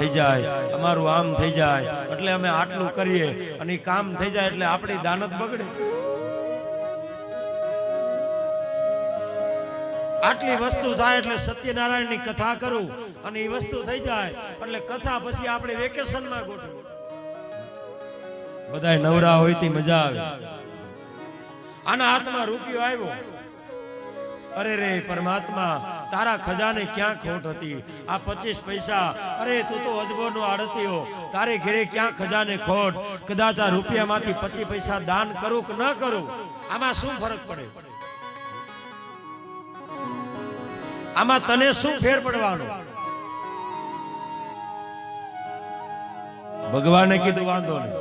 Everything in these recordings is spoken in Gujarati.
થઈ જાય, અમારું આમ થઈ જાય, એટલે અમે આટલું કરીએ અને કામ થઈ જાય એટલે આપણી દાનત બગડે. આટલી વસ્તુ થાય એટલે સત્યનારાયણની કથા કરું અને એ વસ્તુ થઈ જાય, એટલે કથા પછી આપણે વેકેશનમાં ગોઠવું બધાય નવરા હોય તે મજા આવે. આના હાથમાં રૂપિયો આવ્યો. અરે રે પરમાત્મા, તારા ખજાને ક્યાં ખોટ હતી? આ પચીસ પૈસા, અરે તું તો અજબો નો આડતીઓ. તારે ઘરે ક્યાં ખજાને ખોટ? કદાચ આ રૂપિયામાંથી પચીસ પૈસા દાન કરું કે ન કરું? આમાં શું ફરક પડે? આમાં તને શું ફેર પડવાનો? ભગવાને કીધું, વાંધો નહીં.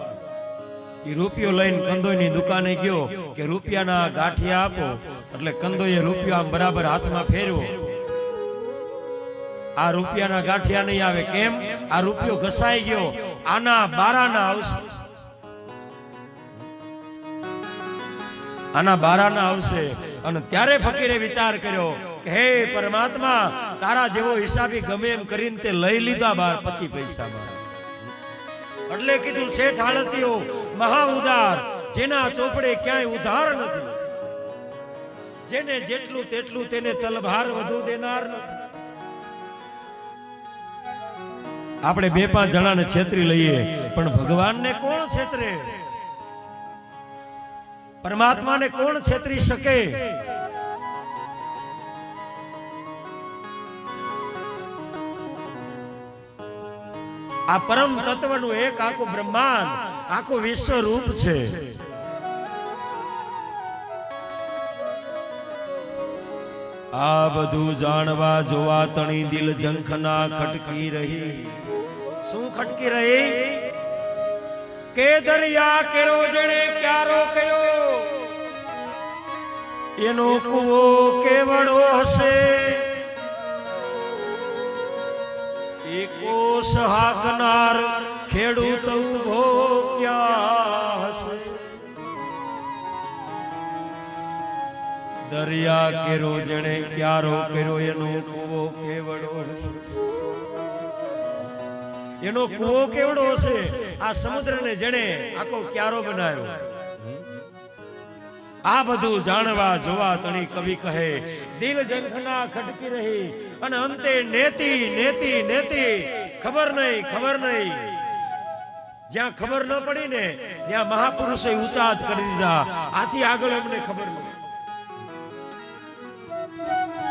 એ રૂપિયો લઈને કંદોઈની દુકાને ગયો કે રૂપિયાના ગાંઠિયા આપો. એટલે કંદોઈએ રૂપિયો આમ બરાબર હાથમાં ફેરવો. આ રૂપિયાના ગાંઠિયા નહીં આવે. કેમ? આ રૂપિયો ઘસાઈ ગયો. આના બારાના આવશે. આના બારાના આવશે. અને ત્યારે ફકીરે વિચાર કર્યો હે પરમાત્મા, તારા જેવો હિસાબી ગમે એમ કરીને તે લઈ લીધા બાર પચી પૈસામાં. એટલે કીધું, શેઠ હાલતીઓ મહા ઉદાર, જેના ચોપડે ક્યાંય ઉધાર નથી. જેને જેટલું તેટલું તેને તલભાર વધુ દેનાર આપણે બે પાંચ જણાને છેતરી લઈએ, પણ ભગવાનને કોણ છેતરે? પરમાત્માને કોણ છેતરી શકે? આ પરમ તત્વનું એક આખું બ્રહ્માંડ, આખું વિશ્વ રૂપ છે. આ બધું જાણવા, જોવા તણી દિલ ઝંખના ખટકી રહી. શું ખટકી રહી? કે દરિયા કેરો જણે ક્યારો કયો એનો કુવો કેવડો હશે? એકો સહાકનાર ખેડૂત દરિયા કેરો જણે ક્યારો કર્યો એનો કૂવો કેવડો એનો કૂવો કેવડો હશે? આ સમુદ્રને જણે આખો ક્યારો બનાવ્યો. આ બધું જાણવા, જોવા તણી કવિ કહે, દિલ જંખના ખટકી રહી અને અંતે નેતી નેતી નેતી. ખબર નહીં ખબર નહીં. જ્યાં ખબર ન પડી ને ત્યાં મહાપુરુષે ઊંચા કરી દીધા. આથી આગળ અમને ખબર નથી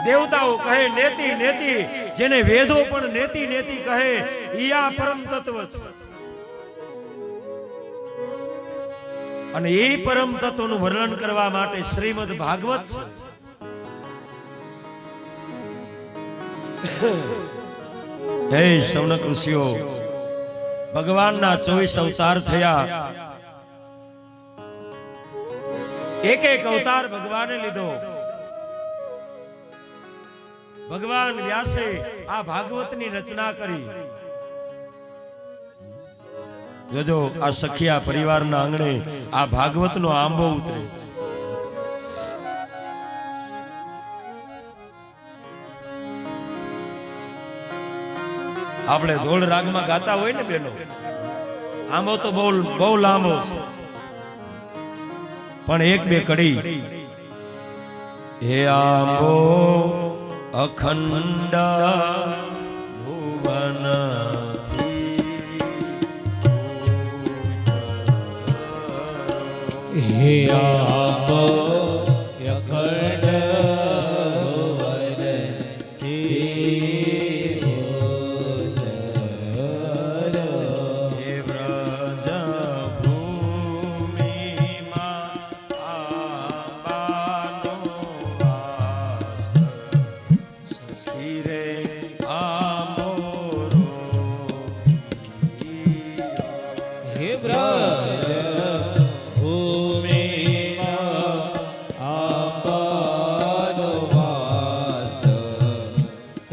દેવતાઓ કહે, નેતી નેતી. જેને વેદો પણ નેતી નેતી કહે, ઈ પરમ તત્વ છે. અને એ પરમ તત્વનું વર્ણન કરવા માટે શ્રીમદ ભાગવત છે. હે સૌનક ઋષિઓ ભગવાનના ચોવીસ અવતાર થયા. એક એક અવતાર ભગવાને લીધો. ભગવાન વ્યાસે આ ભાગવતની રચના કરી. જોજો, આ સખિયા પરિવારના આંગણે આ ભાગવતનો આંબો ઉતરે છે. આપણે ધોળ રાગમાં ગાતા હોય ને બેનો? આંબો તો બહુ બહુ લાંબો છે. પણ એક બે કડી. હે આંબો અખંડ ભુવન હે આપ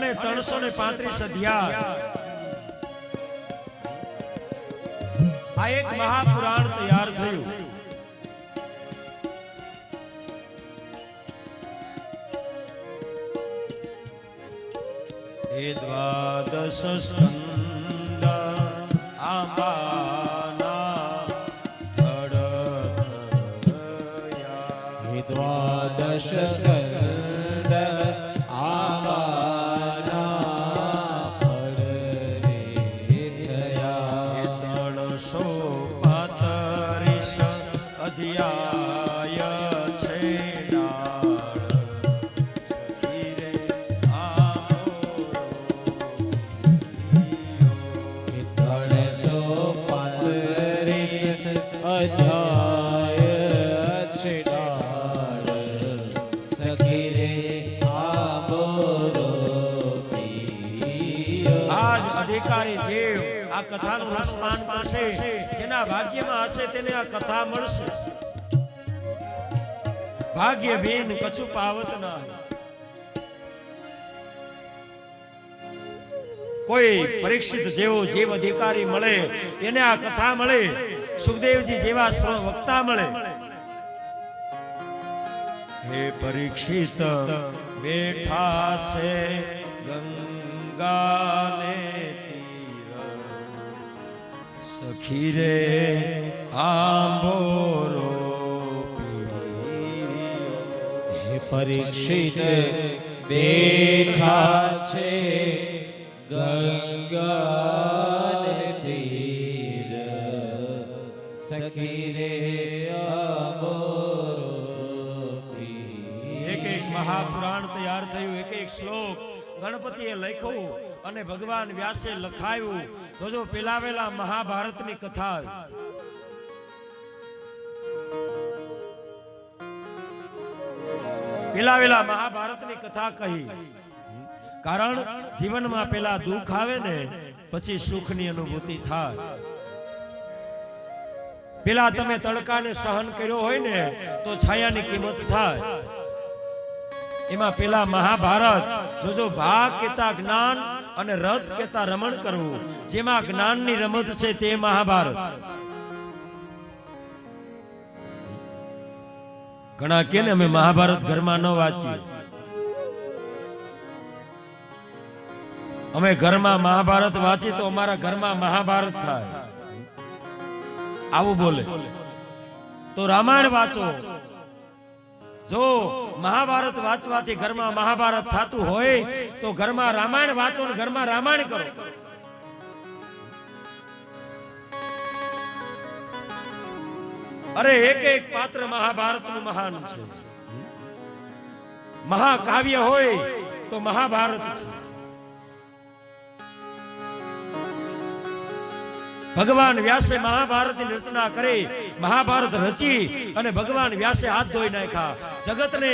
અને ત્રણસો ને પાંત્રીસ અધ્યાય આ એક મહાપુરાણ તૈયાર થયું એ દ્વાદશ સ્કંદ આંબાના હે દ્વાદશ સ્કંદ આજ અધિકારી જીવ. આ કથાનું રસપાન પાસે જેના ભાગ્યમાં હશે તેને આ કથા મળશે. ભાગ્ય ભીન કછુ પાવત ના કોઈ પરીક્ષિત જેવો જીવ અધિકારી મળે, એને આ કથા મળે. સુખદેવજી જેવા સ્વ વક્તા મળે. હે પરીક્ષિત, બેઠા છે ગંગાને તીર સખી રે, આંબોરો. હે પરીક્ષિત બેઠા છે ગંગા તીર સખી રે પ્રિય. એક એક મહાપુરાણ તૈયાર થયું, એક એક શ્લોક ગણપતિએ લખ્યું અને ભગવાન વ્યાસે લખાયું. જોજો પેલા વેલા મહાભારતની કથા. આવી. મહાભારતની કથા કહી. કારણ જીવનમાં પેલા દુઃખ આવે ને, પછી સુખની અનુભૂતિ થાય. પેલા તમે તડકાને સહન કર્યો હોય ને, તો છાયાની કિંમત થાય. એમાં પેલા મહાભારત, જોજો, ભાગ કેતા જ્ઞાન અને રથ કેતા રમણ કરવું. જેમાં જ્ઞાનની રમત છે તે મહાભારત. ઘણા કે અમે મહાભારત ઘરમાં ન વાંચીએ. અમે ઘરમાં મહાભારત વાંચી તો અમારા ઘરમાં મહાભારત થાય. આવું બોલે. તો રામાયણ વાંચો. જો મહાભારત વાંચવાથી ઘરમાં મહાભારત થતું હોય, તો ઘરમાં રામાયણ વાંચો ને ઘરમાં રામાયણ કરો. અરે એક એક પાત્ર મહાભારતનું મહાન છે. મહાકાવ્ય હોય તો મહાભારત છે. ભગવાન વ્યાસે મહાભારતની રચના કરી, મહાભારત રચી અને ભગવાન વ્યાસે હાથ ધોઈ નાખ્યા. જગતને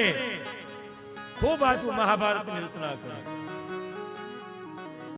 ખૂબ આપ્યું મહાભારતની રચના કરી.